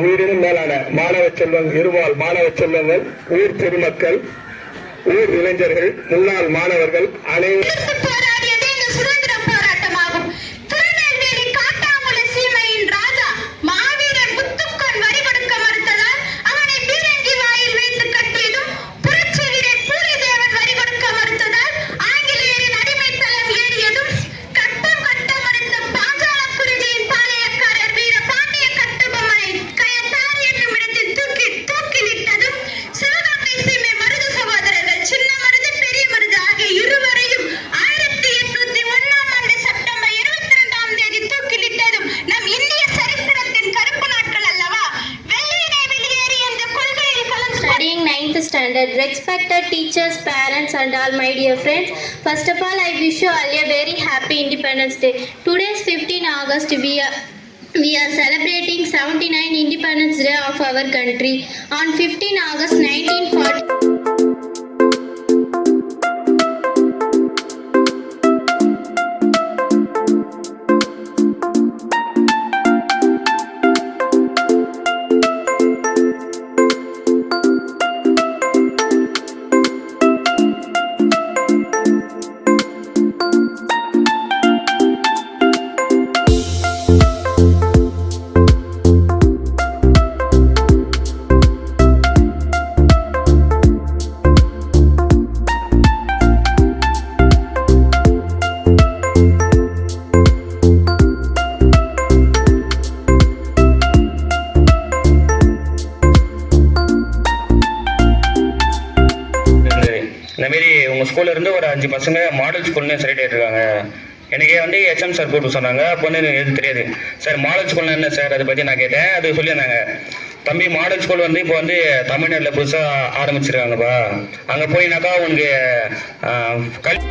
உயிரினும் மேலான மாணவ செல்வங்கள் இருவாள் மாணவ செல்வங்கள் ஊர் பொதுமக்கள் ஊர் இளைஞர்கள் முன்னாள் மாணவர்கள் அனைவரும் and all my dear friends. First of all, I wish you all a very happy Independence Day. Today is 15 August. We are we are celebrating 79 Independence Day of our country. On 15 August 1940. அஞ்சு பசங்க model ஸ்கூல்னு select இருக்காங்க. எனக்கே வந்து SM sir கூப்பிட்டு சொன்னாங்க. அப்போ வந்து எனக்கு எதுவும் தெரியாது. சார் மாடல் ஸ்கூல்னா என்ன சார் அதை பற்றி நான் கேட்டேன். அது சொல்லியிருந்தாங்க. தம்பி மாடல் ஸ்கூல் வந்து இப்போ வந்து தமிழ்நாட்டில் புதுசாக ஆரம்பிச்சிருக்காங்கப்பா. அங்கே போயினாக்கா உனக்கு கல்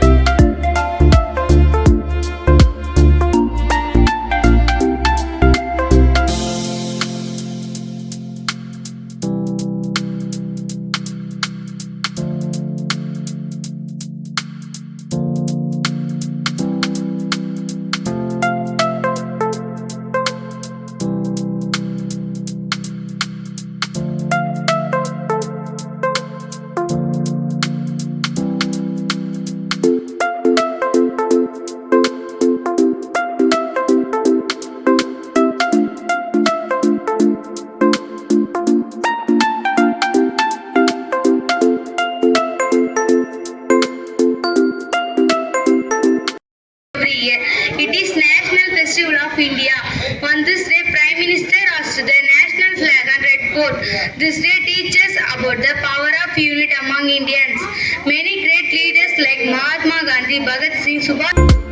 the power of unity among Indians. Many great leaders like Mahatma Gandhi, Bhagat Singh, Subhash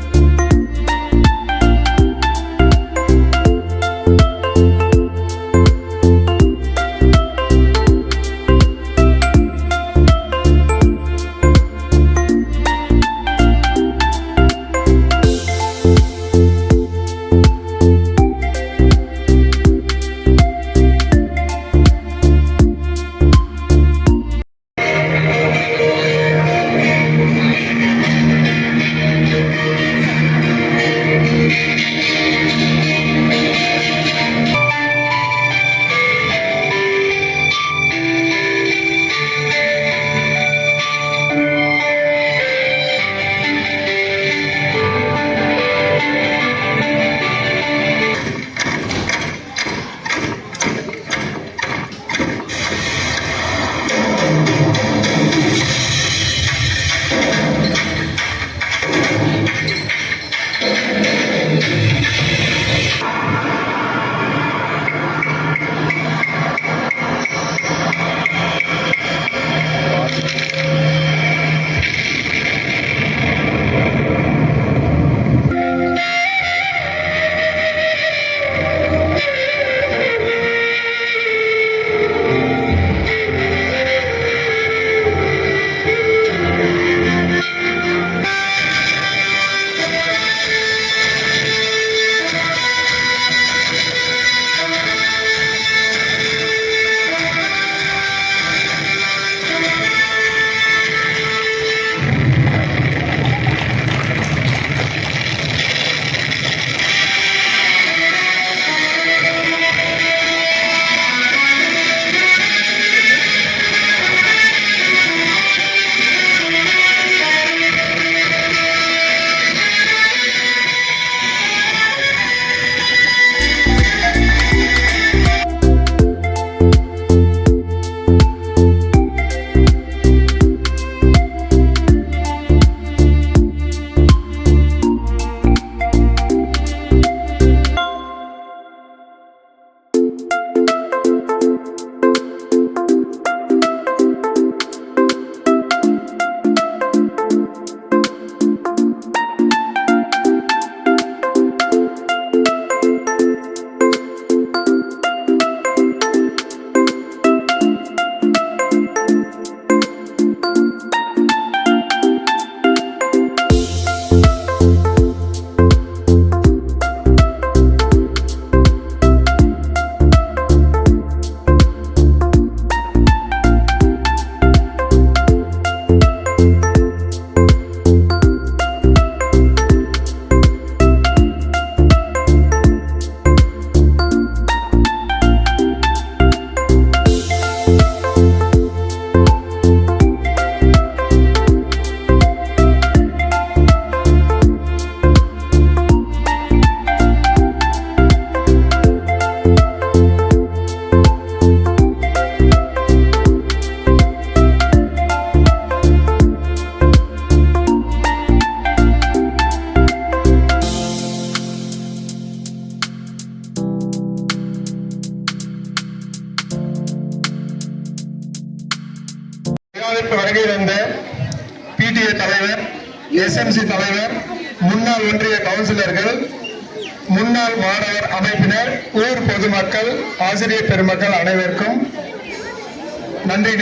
SMC தலைவர் முன்னாள் ஒன்றிய கவுன்சிலர்கள் முன்னாள் மாணவர் அமைப்பினர் ஊர் பொதுமக்கள் ஆசிரியர் பெருமக்கள் அனைவருக்கும் நன்றி